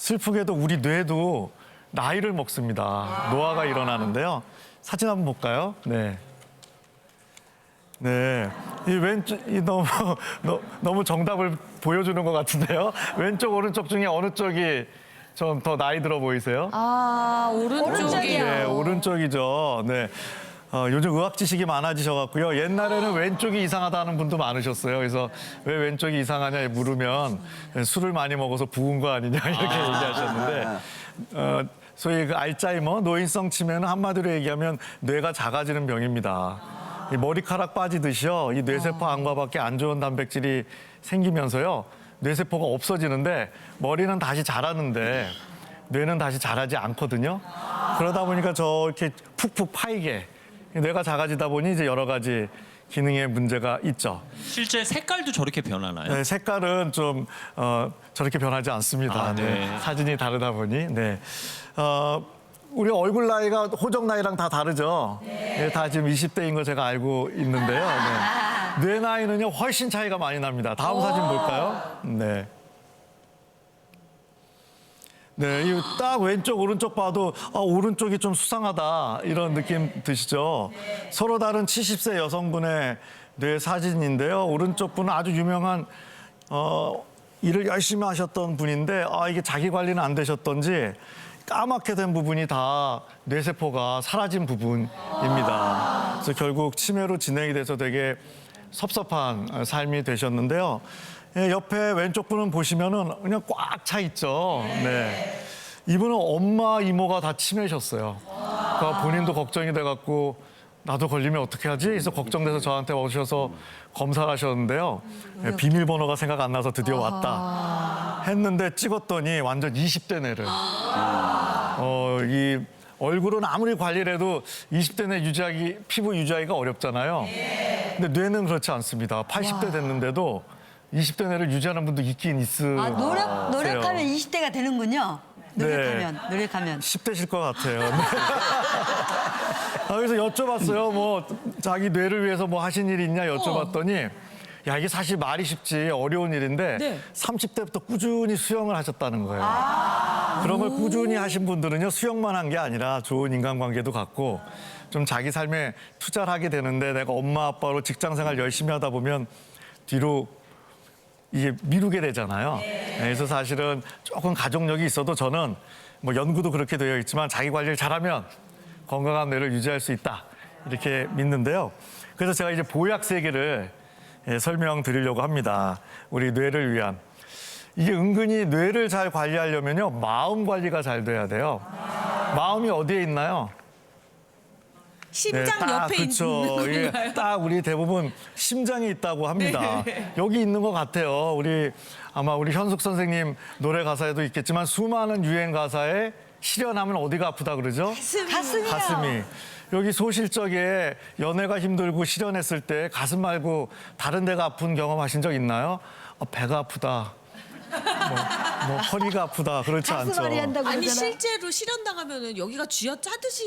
슬프게도 우리 뇌도 나이를 먹습니다. 노화가 일어나는데요. 사진 한번 볼까요? 네. 네. 이 왼쪽, 이 너무, 너, 너무 정답을 보여주는 것 같은데요. 왼쪽, 오른쪽 중에 어느 쪽이 좀 더 나이 들어 보이세요? 아, 오른쪽이. 네, 오른쪽이죠. 네. 어, 요즘 의학 지식이 많아지셔갖고요. 옛날에는 왼쪽이 이상하다는 분도 많으셨어요. 그래서 왜 왼쪽이 이상하냐 물으면 술을 많이 먹어서 부은 거 아니냐 이렇게 얘기하셨는데, 어, 소위 그 알츠하이머, 노인성 치매는 한마디로 얘기하면 뇌가 작아지는 병입니다. 이 머리카락 빠지듯이요. 이 뇌세포 안과 밖에 안 좋은 단백질이 생기면서요. 뇌세포가 없어지는데 머리는 다시 자라는데 뇌는 다시 자라지 않거든요. 그러다 보니까 저렇게 푹푹 파이게 뇌가 작아지다 보니 이제 여러 가지 기능에 문제가 있죠. 실제 색깔도 저렇게 변하나요? 네, 색깔은 좀 어, 저렇게 변하지 않습니다. 아, 네. 네, 사진이 다르다 보니. 네. 어, 우리 얼굴 나이가 호적 나이랑 다 다르죠. 네, 다 지금 20대인 거 제가 알고 있는데요. 네. 뇌 나이는요 훨씬 차이가 많이 납니다. 다음 사진 볼까요? 네. 네, 이딱 왼쪽 오른쪽 봐도 아, 오른쪽이 좀 수상하다 이런 느낌 드시죠? 서로 다른 70세 여성분의 뇌 사진인데요. 오른쪽 분은 아주 유명한 어, 일을 열심히 하셨던 분인데 아 이게 자기 관리는 안 되셨던지 까맣게 된 부분이 다 뇌세포가 사라진 부분입니다. 그래서 결국 치매로 진행이 돼서 되게 섭섭한 삶이 되셨는데요. 예, 옆에 왼쪽 분은 보시면은 그냥 꽉 차 있죠. 네. 이분은 엄마 이모가 다 치매셨어요. 그러니까 본인도 걱정이 돼갖고 나도 걸리면 어떻게 하지? 그래서 걱정돼서 저한테 오셔서 검사를 하셨는데요. 예, 비밀번호가 생각 안 나서 드디어 왔다. 했는데 찍었더니 완전 20대 뇌를. 어, 이 얼굴은 아무리 관리를 해도 20대 내 유지하기, 피부 유지하기가 어렵잖아요. 근데 뇌는 그렇지 않습니다. 80대 됐는데도 20대 뇌를 유지하는 분도 있긴 있으세요. 아, 노력, 노력하면 20대가 되는군요. 네. 노력하면, 노력하면. 10대실 것 같아요. 네. 아, 그래서 여쭤봤어요. 뭐 자기 뇌를 위해서 뭐 하신 일이 있냐 여쭤봤더니 야 이게 사실 말이 쉽지 어려운 일인데 네. 30대부터 꾸준히 수영을 하셨다는 거예요. 그런 걸 꾸준히 하신 분들은요 수영만 한 게 아니라 좋은 인간관계도 갖고 좀 자기 삶에 투자를 하게 되는데 내가 엄마 아빠로 직장생활 열심히 하다 보면 뒤로 이게 미루게 되잖아요. 네, 그래서 사실은 조금 가족력이 있어도 저는 뭐 연구도 그렇게 되어 있지만 자기 관리를 잘하면 건강한 뇌를 유지할 수 있다 이렇게 믿는데요. 그래서 제가 이제 보약 세계를 예, 설명드리려고 합니다. 우리 뇌를 위한 이게 은근히 뇌를 잘 관리하려면요 마음 관리가 잘 돼야 돼요. 마음이 어디에 있나요? 심장 딱 옆에 그쵸. 있는 이게 건가요? 딱 우리 대부분 심장에 있다고 합니다. 네. 여기 있는 것 같아요. 우리 아마 우리 현숙 선생님 노래 가사에도 있겠지만 수많은 유행 가사에 실현하면 어디가 아프다 그러죠? 가슴이요. 가슴이. 여기 소실적에 연애가 힘들고 실현했을 때 가슴 말고 다른 데가 아픈 경험하신 적 있나요? 어, 배가 아프다. 뭐, 뭐 허리가 아프다. 그렇지 가슴 않죠. 앓이 한다고 아니 그러잖아. 실제로 실현 당하면은 여기가 쥐어 짜듯이